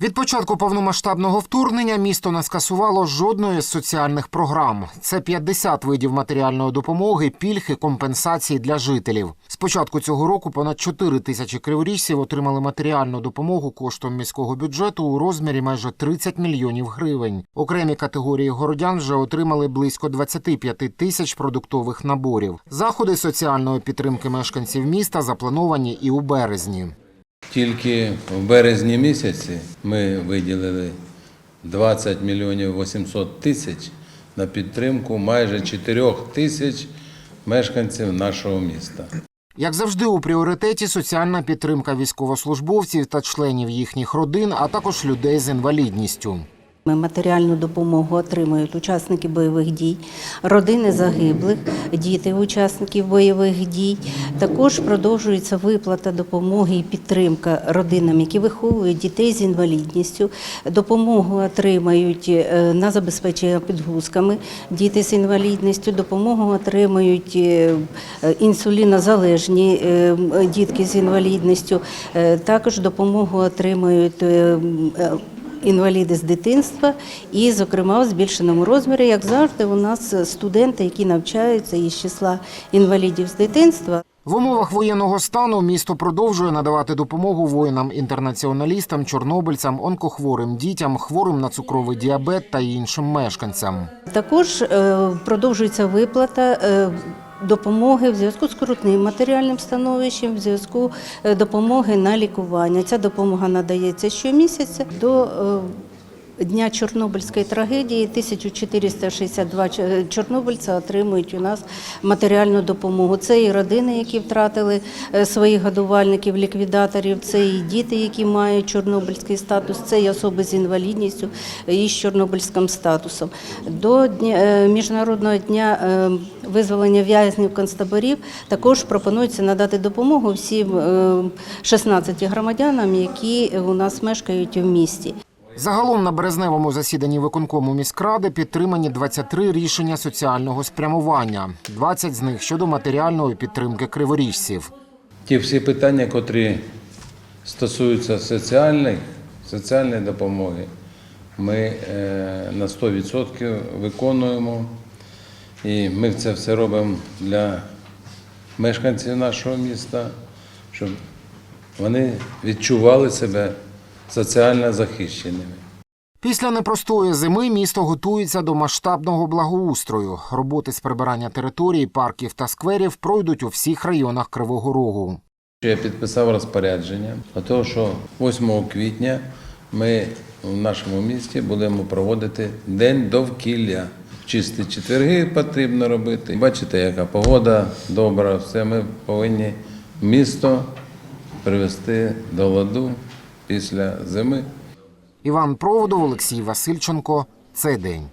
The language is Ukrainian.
Від початку повномасштабного вторгнення місто не скасувало жодної з соціальних програм. Це 50 видів матеріальної допомоги, пільг і компенсацій для жителів. З початку цього року понад 4 тисячі криворіжців отримали матеріальну допомогу коштом міського бюджету у розмірі майже 30 мільйонів гривень. Окремі категорії городян вже отримали близько 25 тисяч продуктових наборів. Заходи соціальної підтримки мешканців міста заплановані і у березні. Тільки в березні місяці ми виділили 20 мільйонів 800 тисяч на підтримку майже 4 тисяч мешканців нашого міста. Як завжди, у пріоритеті соціальна підтримка військовослужбовців та членів їхніх родин, а також людей з інвалідністю. Матеріальну допомогу отримують учасники бойових дій, родини загиблих, діти учасників бойових дій. Також продовжується виплата допомоги і підтримка родинам, які виховують дітей з інвалідністю. Допомогу отримають е, на забезпечення підгузками діти з інвалідністю. Допомогу отримують е, інсулінозалежні е, дітки з інвалідністю. Також допомогу отримують. Е, е, інваліди з дитинства, і, зокрема, в збільшеному розмірі, як завжди, у нас студенти, які навчаються із числа інвалідів з дитинства. В умовах воєнного стану місто продовжує надавати допомогу воїнам-інтернаціоналістам, чорнобильцям, онкохворим дітям, хворим на цукровий діабет та іншим мешканцям. Також е, продовжується виплата. Допомоги в зв'язку з крутним матеріальним становищем, в зв'язку е, допомоги на лікування. Ця допомога надається щомісяця до е, дня Чорнобильської трагедії. 1462 ч- чорнобильця отримують у нас матеріальну допомогу. Це і родини, які втратили е, своїх годувальників, ліквідаторів, це і діти, які мають чорнобильський статус, це і особи з інвалідністю і з чорнобильським статусом. До дня, е, міжнародного дня е, визволення в'язнів концтаборів також пропонується надати допомогу всім е, 16 громадянам, які у нас мешкають в місті. Загалом на березневому засіданні виконкому міськради підтримані 23 рішення соціального спрямування, 20 з них щодо матеріальної підтримки криворіжців. Ті всі питання, котрі стосуються соціальної, соціальної допомоги, ми е, на 100% виконуємо. І ми це все робимо для мешканців нашого міста, щоб вони відчували себе соціально захищеними. Після непростої зими місто готується до масштабного благоустрою. Роботи з прибирання територій, парків та скверів пройдуть у всіх районах Кривого Рогу. Я підписав розпорядження про те, що 8 квітня ми в нашому місті будемо проводити День довкілля. Чисті четверги потрібно робити. Бачите, яка погода добра, все ми повинні місто привести до ладу після зими. Іван Проводов, Олексій Васильченко. Цей день.